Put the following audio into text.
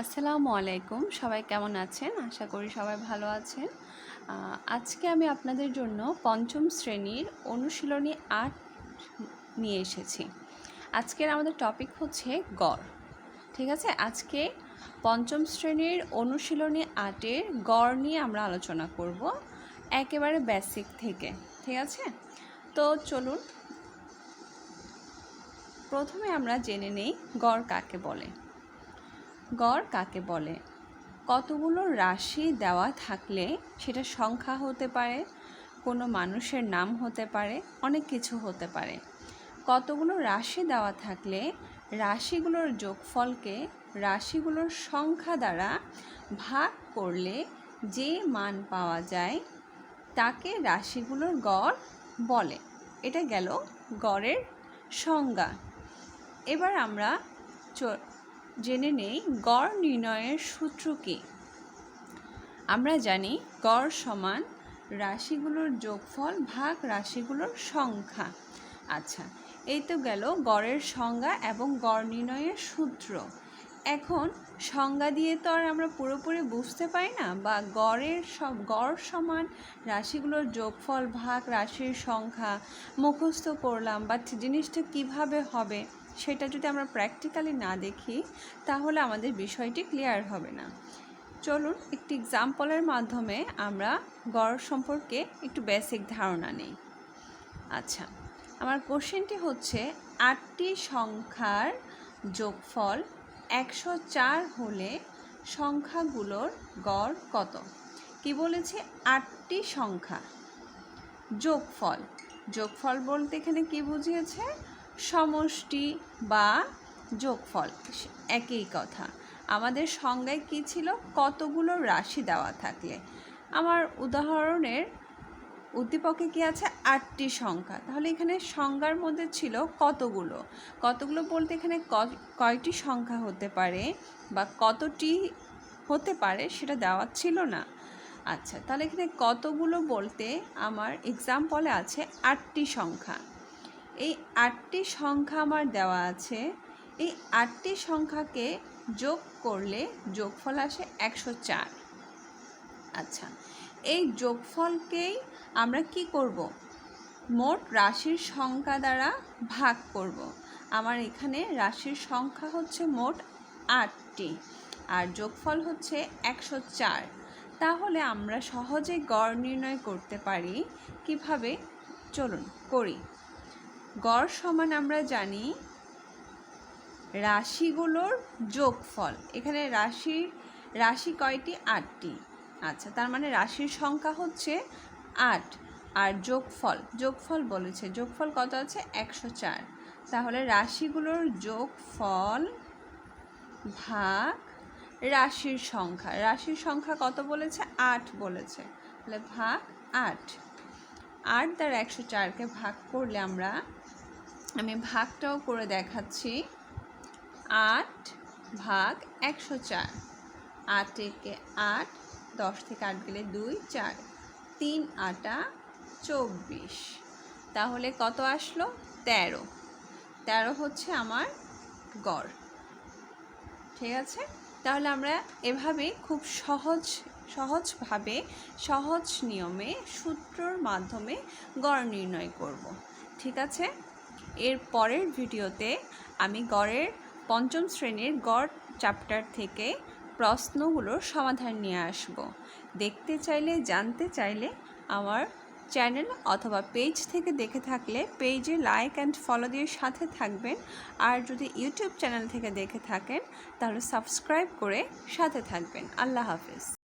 আসসালামু আলাইকুম। সবাই কেমন আছেন? আশা করি সবাই ভালো আছেন। আজকে আমি আপনাদের জন্য পঞ্চম শ্রেণির অনুশীলনী আর্ট নিয়ে এসেছি। আজকের আমাদের টপিক হচ্ছে গড়। ঠিক আছে? আজকে পঞ্চম শ্রেণির অনুশীলনী আর্টের গড় নিয়ে আমরা আলোচনা করব একেবারে বেসিক থেকে। ঠিক আছে? তো চলুন। প্রথমে আমরা জেনে নেই গড় কাকে বলে। গড় কাকে বলে? কতগুলো রাশি দেওয়া থাকলে সেটা সংখ্যা হতে পারে, কোনো মানুষের নাম হতে পারে, অনেক কিছু হতে পারে। কতগুলো রাশি দেওয়া থাকলে রাশিগুলোর যোগফলকে রাশিগুলোর সংখ্যা দ্বারা ভাগ করলে যে মান পাওয়া যায় তাকে রাশিগুলোর গড় বলে। এটা গেল গড়ের সংজ্ঞা। এবার আমরা জেনে নেই গড় নির্ণয়ের সূত্র কী। আমরা জানি গড় সমান রাশিগুলোর যোগফল ভাগ রাশিগুলোর সংখ্যা। আচ্ছা এই তো গেল গড়ের সংজ্ঞা এবং গড় নির্ণয়ের সূত্র। এখন সংজ্ঞা দিয়ে তো আর আমরা পুরোপুরি বুঝতে পারি না বা গড়ের সব গড় সমান রাশিগুলোর যোগফল ভাগ রাশির সংখ্যা মুখস্থ করলাম বা জিনিসটা কীভাবে হবে। সেটা যদি আমরা প্র্যাকটিক্যালি না দেখি, তাহলে আমাদের বিষয়টি ক্লিয়ার হবে না। চলুন একটি এক্সাম্পলের মাধ্যমে আমরা গড় সম্পর্কে একটু বেসিক ধারণা নেই। আচ্ছা আমার কোশ্চেনটি হচ্ছে, আটটি সংখ্যার যোগফল একশো চার হলে সংখ্যাগুলোর গড় কত? কি বলেছে? আটটি সংখ্যা। যোগফল। যোগফল বলতে এখানে কি বুঝিয়েছে? সমষ্টি বা যোগফল, একই কথা। আমাদের সংজ্ঞায় কী ছিল? কতগুলো রাশি দেওয়া থাকলে। আমার উদাহরণের উদ্দীপকে কি আছে? আটটি সংখ্যা। তাহলে এখানে সংজ্ঞার মধ্যে ছিল কতগুলো? কতগুলো বলতে এখানে কয়টি সংখ্যা হতে পারে বা কতটি হতে পারে সেটা দেওয়া ছিল না। আচ্ছা তাহলে এখানে কতগুলো বলতে আমার এক্সাম্পলে আছে আটটি সংখ্যা। এই আটটি সংখ্যা আমার দেওয়া আছে। এই আটটি সংখ্যাকে যোগ করলে যোগফল আসে একশো চার। আচ্ছা এই যোগফলকেই আমরা কি করব? মোট রাশির সংখ্যা দ্বারা ভাগ করব। আমার এখানে রাশির সংখ্যা হচ্ছে মোট আটটি আর যোগফল হচ্ছে একশো চার। তাহলে আমরা সহজেই গড় নির্ণয় করতে পারি। কীভাবে? চলুন, করি। গড় সমান আমরা জানি রাশিগুলোর যোগফল। এখানে রাশি রাশি কয়টি? আটটি। আচ্ছা তার মানে রাশির সংখ্যা হচ্ছে আট আর যোগফল যোগফল বলেছে। যোগফল কত আছে? একশো চার। তাহলে রাশিগুলোর যোগফল ভাগ রাশির সংখ্যা। রাশির সংখ্যা কত বলেছে? আট বলেছে। তাহলে ভাগ আট। আট দ্বারা একশো চারকে ভাগ করলে আমরা আমি ভাগটাও করে দেখাচ্ছি। আট ভাগ একশো চার। আট থেকে আট, দশ থেকে আট গেলে দুই, চার। তিন আটা চব্বিশ। তাহলে কত আসলো? তেরো। তেরো হচ্ছে আমার গড়। ঠিক আছে? তাহলে আমরা এভাবে খুব সহজ, সহজভাবে, সহজ নিয়মে সূত্রর মাধ্যমে গড় নির্ণয় করব। ঠিক আছে? এর পরের ভিডিওতে আমি গড়ের পঞ্চম শ্রেণির গড় চ্যাপ্টার থেকে প্রশ্নগুলোর সমাধান নিয়ে আসব। দেখতে চাইলে, জানতে চাইলে আমার চ্যানেল অথবা পেজ থেকে দেখে থাকলে পেজে লাইক অ্যান্ড ফলো দিয়ে সাথে থাকবেন। আর যদি ইউটিউব চ্যানেল থেকে দেখে থাকেন, তাহলে সাবস্ক্রাইব করে সাথে থাকবেন। আল্লাহ হাফেজ।